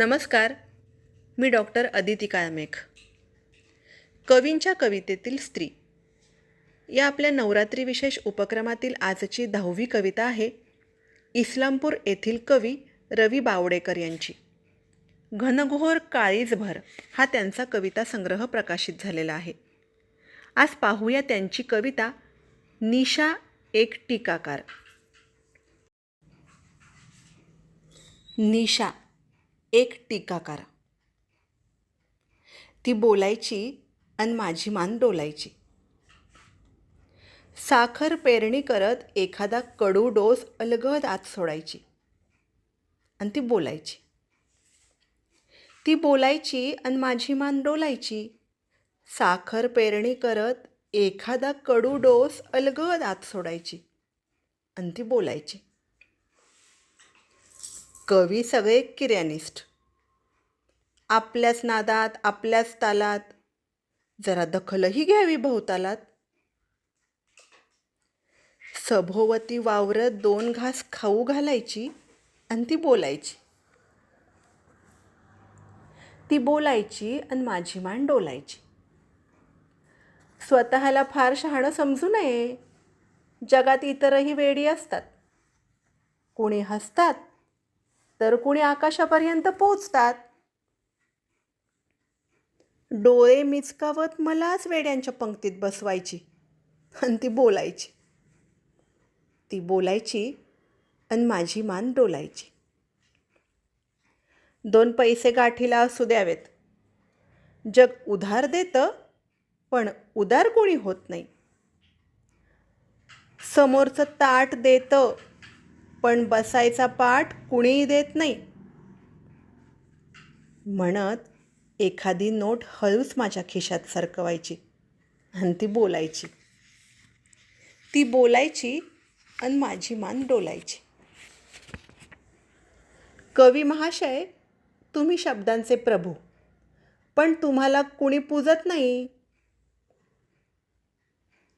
नमस्कार. मी डॉक्टर अदिती काळमेघ. कवींच्या कवितेतील स्त्री. या आपल्या नवरात्री विशेष उपक्रमातील आजची दहावी कविता आहे इस्लामपूर येथील कवी रवी बावडेकर यांची. घनघोर काळीजभर हा त्यांचा कविता संग्रह प्रकाशित झालेला आहे. आज पाहूया त्यांची कविता निशा एक टीकाकार. निशा एक टीकाकार ती बोलायची आणि माझी मान डोलायची. साखर पेरणी करत एखादा कडू डोस अलगद आत सोडायची आणि ती बोलायची. ती बोलायची आणि माझी मान डोलायची. साखर पेरणी करत एखादा कडू डोस अलगद आत सोडायची आणि ती बोलायची. कवी सगळे किर्यानिस्ट. आपल्याच नादात आपल्याच तालात. जरा दखलही घ्यावी भोवतालात. सभोवती वावरत दोन घास खाऊ घालायची आणि ती बोलायची. ती बोलायची आणि माझी मान डोलायची. स्वतःला फार शहाणं समजू नये. जगात इतरही वेडी असतात. कोणी हसतात तर कुणी आकाशापर्यंत पोचतात डोळे मिचकावत मलाच वेड्यांच्या पंक्तीत बसवायची आणि ती बोलायची. ती बोलायची आणि माझी मान डोलायची. दोन पैसे गाठीला असू द्यावेत. जग उधार देतं पण उदार कोणी होत नाही. समोरचं ताट देतं पण बसायचा पाठ कुणीही देत नाही. म्हणत एखादी नोट हळूच माझ्या खिशात सरकवायची आणि ती बोलायची. ती बोलायची आणि माझी मान डोलायची. कवी महाशय तुम्ही शब्दांचे प्रभू पण तुम्हाला कुणी पूजत नाही.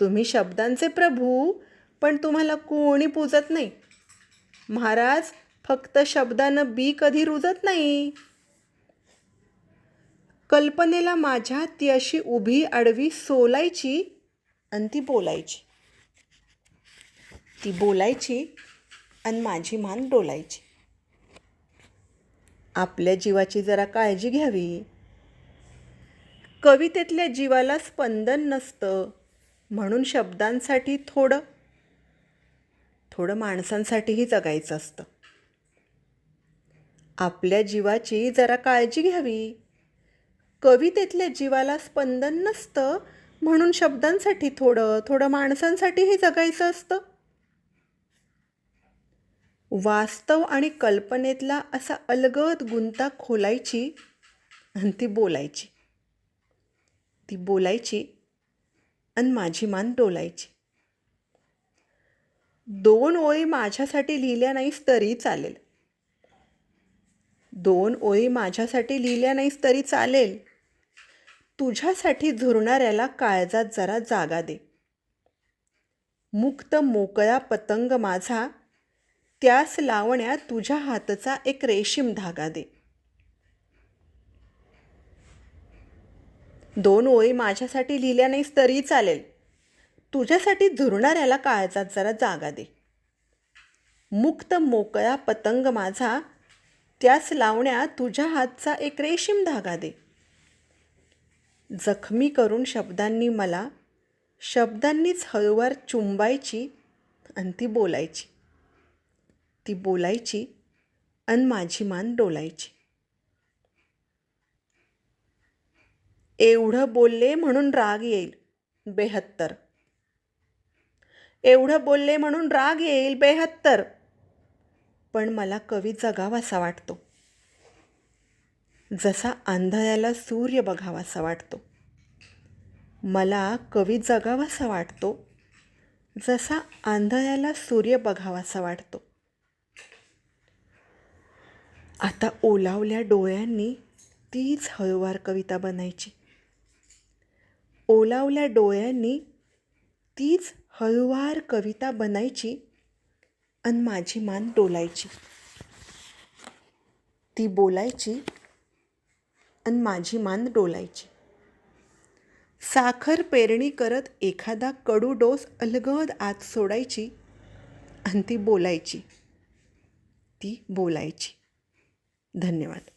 तुम्ही शब्दांचे प्रभू पण तुम्हाला कोणी पूजत नाही. महाराज फक्त शब्दानं बी कधी रुजत नाही. कल्पनेला माझ्या ती अशी उभी आडवी सोलायची आणि ती बोलायची. ती बोलायची आणि माझी मान डोलायची. आपल्या जीवाची जरा काळजी घ्यावी. कवितेतल्या जीवाला स्पंदन नसतं. म्हणून शब्दांसाठी थोडं थोडं माणसांसाठीही जगायचं असतं. आपल्या जीवाची जरा काळजी घ्यावी. कवितेतल्या जीवाला स्पंदन नसतं म्हणून शब्दांसाठी थोडं थोडं माणसांसाठीही जगायचं असतं. वास्तव आणि कल्पनेतला असा अलगद गुंता खोलायची आणि ती बोलायची. ती बोलायची आणि माझी मान डोलायची. दोन ओळी माझ्यासाठी लिहिल्या नाहीस तरी चालेल. दोन ओळी माझ्यासाठी लिहिल्या नाहीस तरी चालेल. तुझ्यासाठी झुरणाऱ्याला काळजात जरा जागा दे. मुक्त मोकळा पतंग माझा त्यास लावण्या तुझ्या हातचा एक रेशीम धागा दे. दोन ओळी माझ्यासाठी लिहिल्या नाहीस तरी चालेल. तुझ्यासाठी झुरणाऱ्याला काळजात जरा जागा दे. मुक्त मोकळा पतंग माझा त्यास लावण्या तुझ्या हातचा एक रेशीम धागा दे. जखमी करून शब्दांनी मला शब्दांनीच हळूवार चुंबायची आणि ती बोलायची. ती बोलायची आणि माझी मान डोलायची. एवढं बोलले म्हणून राग येईल बेहत्तर. एवढं बोलले म्हणून राग येईल बेहत्तर. पण मला कवी जगावासा वाटतो. जसा आंधळ्याला सूर्य बघावासा वाटतो. मला कवी जगावासा वाटतो. जसा आंधळ्याला सूर्य बघावासा वाटतो. आता ओलावल्या डोळ्यांनी तीच हळूवार कविता बनायची. ओलावल्या डोळ्यांनी तीच हळूवार कविता बनायची आणि माझी मान डोलायची. ती बोलायची आणि माझी मान डोलायची. साखर पेरणी करत एखादा कडू डोस अलगद आत सोडायची आणि ती बोलायची. ती बोलायची. धन्यवाद.